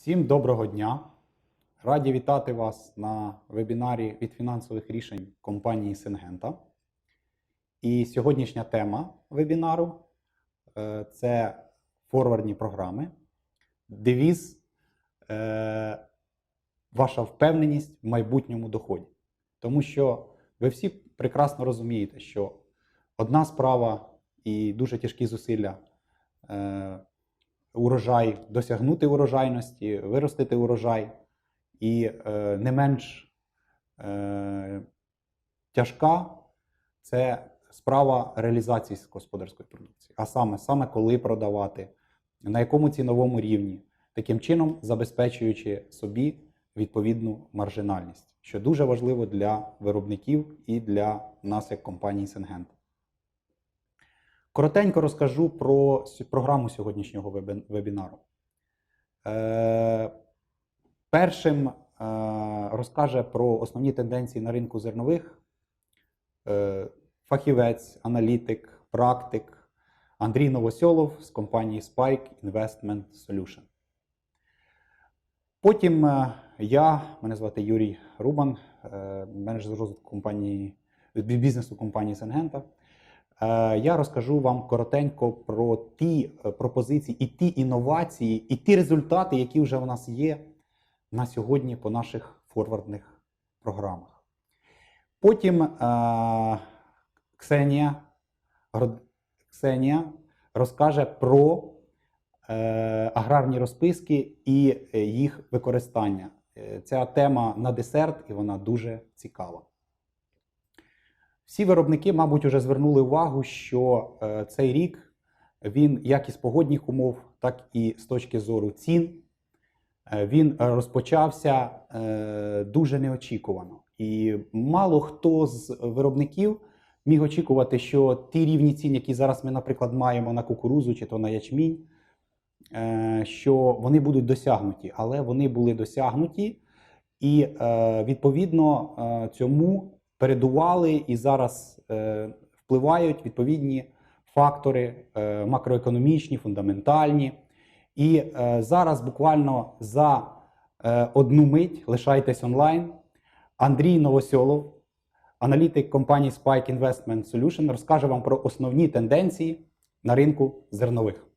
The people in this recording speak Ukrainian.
Всім доброго дня! Раді вітати вас на вебінарі від фінансових рішень компанії Сингента. І сьогоднішня тема вебінару е, це форвардні програми. Девіз е, Ваша впевненість в майбутньому доході. Тому що ви всі прекрасно розумієте, що одна справа і дуже тяжкі зусилля. Урожай, досягнути урожайності, виростити урожай, і е, не менш е, тяжка це справа реалізації господарської продукції. А саме, саме коли продавати, на якому ціновому рівні, таким чином забезпечуючи собі відповідну маржинальність, що дуже важливо для виробників і для нас, як компанії Сингента. Коротенько розкажу про програму сьогоднішнього вебінару. Е, першим е, розкаже про основні тенденції на ринку зернових е, фахівець, аналітик, практик Андрій Новосьолов з компанії Spike Investment Solution. Потім е, я, мене звати Юрій Рубан, е, менеджер з розвитку компанії, бізнесу компанії Сенгента. Е, Я розкажу вам коротенько про ті е, пропозиції і ті інновації, і ті результати, які вже в нас є на сьогодні по наших форвардних програмах. Потім е, Ксенія, Ксенія розкаже про аграрні розписки і їх використання. Ця тема на десерт, і вона дуже цікава. Всі виробники, мабуть, вже звернули увагу, що е, цей рік він як із погодних умов, так і з точки зору цін, е, він розпочався е, дуже неочікувано. І мало хто з виробників міг очікувати, що ті рівні цін, які зараз ми, наприклад, маємо на кукурузу чи то на ячмінь, що вони будуть досягнуті, але вони були досягнуті, і відповідно цьому передували і зараз е, впливають відповідні фактори е, макроекономічні, фундаментальні. І е, зараз буквально за е, одну мить лишайтесь онлайн. Андрій Новосьолов, аналітик компанії Spike Investment Solution, розкаже вам про основні тенденції на ринку зернових.